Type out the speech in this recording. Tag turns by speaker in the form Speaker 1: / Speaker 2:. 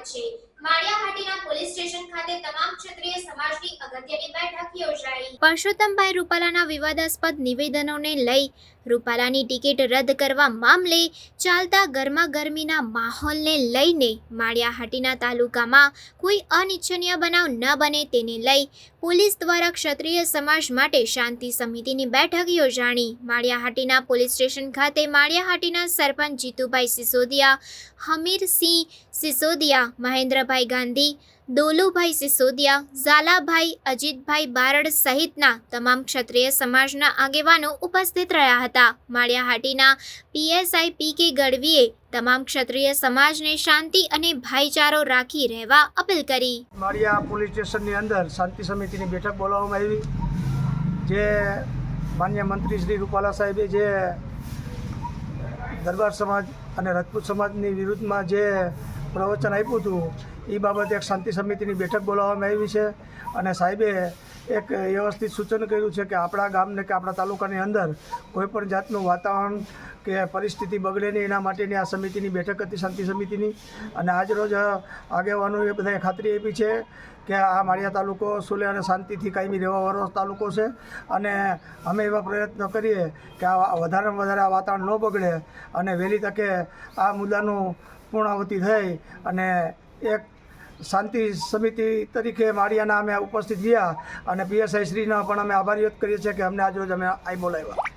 Speaker 1: Achieve. Parsottambhai રૂપાલાના વિવાદાસ્પદ નિવેદનોને લઈ રૂપાલાની ticket રદ કરવા મામલે ચાલતા ગરમાગરમીના માહોલને લઈને માળિયાહાટીના તાલુકામાં કોઈ અનિચ્છનીય બનાવ ન બને તેને લઈ પોલીસ દ્વારા ક્ષત્રિય સમાજ માટે શાંતિ સમિતિની બેઠક યોજાણી. માળિયાહાટીના પોલીસ સ્ટેશન ખાતે માળિયાહાટીના સરપંચ જીતુભાઈ સિસોદિયા, હમીરસિંહ સિસોદિયા, મહેન્દ્રભાઈ ગાંધી, દોલુભાઈ સિસોદિયા, ઝાલાભાઈ અજીતભાઈ બારડ સહિતના તમામ ક્ષત્રિય સમાજના આગેવાનો ઉપસ્થિત રહ્યા હતા. માળિયાહાટીના પીએસઆઈ પી કે ગઢવીએ તમામ ક્ષત્રિય સમાજને શાંતિ અને ભાઈચારો રાખી રહેવા અપીલ કરી.
Speaker 2: માળિયા પોલીસ સ્ટેશનની અંદર શાંતિ સમિતિની બેઠક બોલાવવામાં આવી. જે માન્ય મંત્રી શ્રી રૂપાલા સાહેબે જે દરબાર સમાજ અને રાજપૂત સમાજની વિરુદ્ધમાં જે પ્રવચન આપ્યું હતું એ બાબતે એક શાંતિ સમિતિની બેઠક બોલાવવામાં આવી છે. અને સાહેબે એક વ્યવસ્થિત સૂચન કર્યું છે કે આપણા ગામને કે આપણા તાલુકાની અંદર કોઈપણ જાતનું વાતાવરણ કે પરિસ્થિતિ બગડે નહીં, એના માટેની આ સમિતિની બેઠક હતી, શાંતિ સમિતિની. અને આજરોજ એ બધાએ ખાતરી આપી છે કે આ માળિયા તાલુકો સુલે અને શાંતિથી કાયમી રહેવાવાળો તાલુકો છે. અને અમે એવા પ્રયત્ન કરીએ કે આ વધારેમાં વધારે આ વાતાવરણ ન બગડે અને વહેલી તકે આ મુદ્દાનું પૂર્ણાવતી થઈ અને એક શાંતિ સમિતિ તરીકે માળિયાના અમે ઉપસ્થિત થયા અને પીએસઆઈ શ્રીના પણ અમે આભાર વ્યક્ત કરીએ છીએ કે અમને આજરોજ અમે અહીં બોલાવ્યા